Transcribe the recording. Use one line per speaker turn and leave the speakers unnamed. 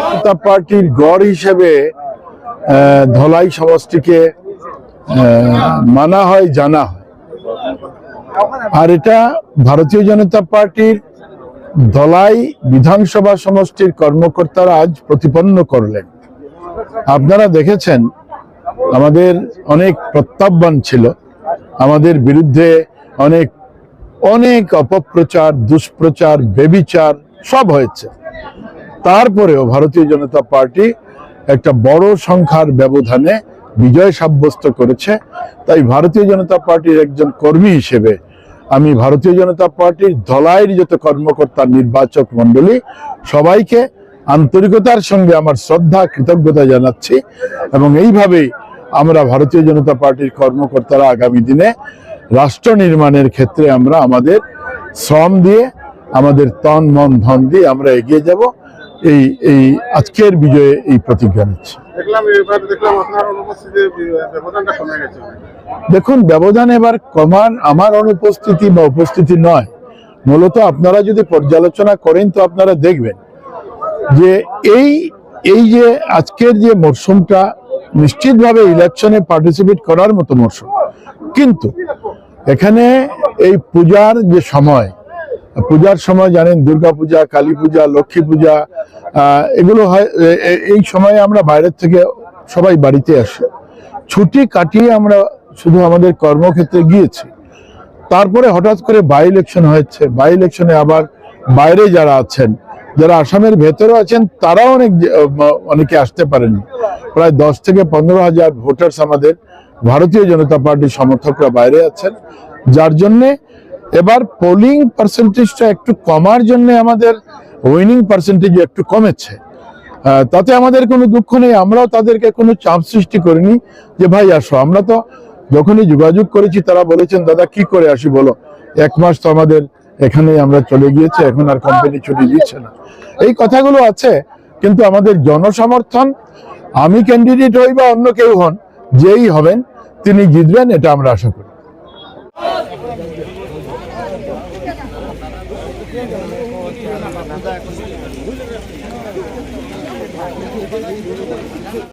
জনতা পার্টির গড় হিসেবে ধলাই সমষ্টিকে মানা হয়, জানা হয়। আর এটা ভারতীয় জনতা পার্টির ধলাই বিধানসভা সমষ্টির কর্মকর্তারা আজ প্রতিপন্ন করলেন। আপনারা দেখেছেন, আমাদের অনেক প্রত্যাহ্বান ছিল। আমাদের বিরুদ্ধে অনেক অনেক অপপ্রচার, দুষ্প্রচার, বেবিচার সব হয়েছে। তারপরেও ভারতীয় জনতা পার্টি একটা বড় সংখ্যার ব্যবধানে বিজয় সাব্যস্ত করেছে। তাই ভারতীয় জনতা পার্টির একজন কর্মী হিসেবে আমি ভারতীয় জনতা পার্টির ধলাইয়ের যত কর্মকর্তা, নির্বাচক মণ্ডলী, সবাইকে আন্তরিকতার সঙ্গে আমার শ্রদ্ধা, কৃতজ্ঞতা জানাচ্ছি এবং এইভাবেই আমরা ভারতীয় জনতা পার্টির কর্মকর্তারা আগামী দিনে রাষ্ট্র নির্মাণের ক্ষেত্রে আমরা আমাদের শ্রম দিয়ে আমাদের তন মন ধন দিয়ে আমরা এগিয়ে যাব। এই এই আজকের বিজয়ে এই প্রতিজ্ঞা নিচ্ছি। দেখুন ব্যবধান এবার কমান আমার অনুপস্থিতি বা উপস্থিতি নয়। মূলত আপনারা যদি পর্যালোচনা করেন তো আপনারা দেখবেন যে এই এই যে আজকের যে মরশুমটা নিশ্চিতভাবে ইলেকশনে পার্টিসিপেট করার মতো মরশুম। কিন্তু এখানে এই পূজার যে সময়, পূজার সময় জানেন দুর্গা পূজা, কালী পূজা, লক্ষ্মী পূজা এগুলো হয় এই সময়ে আমরা বাইরের থেকে সবাই বাড়িতে আসি। ছুটি কাটিয়ে আমরা শুধু আমাদের কর্মক্ষেত্রে গিয়েছি। তারপরে হঠাৎ করে বাই ইলেকশন হয়েছে। বাই ইলেকশনে আবার বাইরে যারা আছেন, যারা আসামের ভেতরে আছেন, তারাও অনেক অনেকে আসতে পারেননি। প্রায় দশ থেকে পনেরো হাজার ভোটার্স আমাদের ভারতীয় জনতা পার্টির সমর্থকরা বাইরে আছেন, যার জন্যে এবার পোলিং পার্সেন্টেজটা একটু কমার জন্য আমাদের উইনিং পার্সেন্টেজ একটু কমেছে। তাতে আমাদের কোনো দুঃখ নেই, আমরাও তাদেরকে কোনো চাপ সৃষ্টি করিনি যে, ভাই, আসো। আমরা তো যখনই যোগাযোগ করেছি, তারা বলেছেন, দাদা, কি করে আসি বলো? এক মাস তো আমাদের এখানেই আমরা চলে গিয়েছে, এখন আর কোম্পানি ছুটি দিচ্ছে না। এই কথাগুলো আছে, কিন্তু আমাদের জনসমর্থন, আমি ক্যান্ডিডেট হই বা অন্য কেউ হন, যেই হবেন তিনি জিতবেন এটা আমরা আশা করি।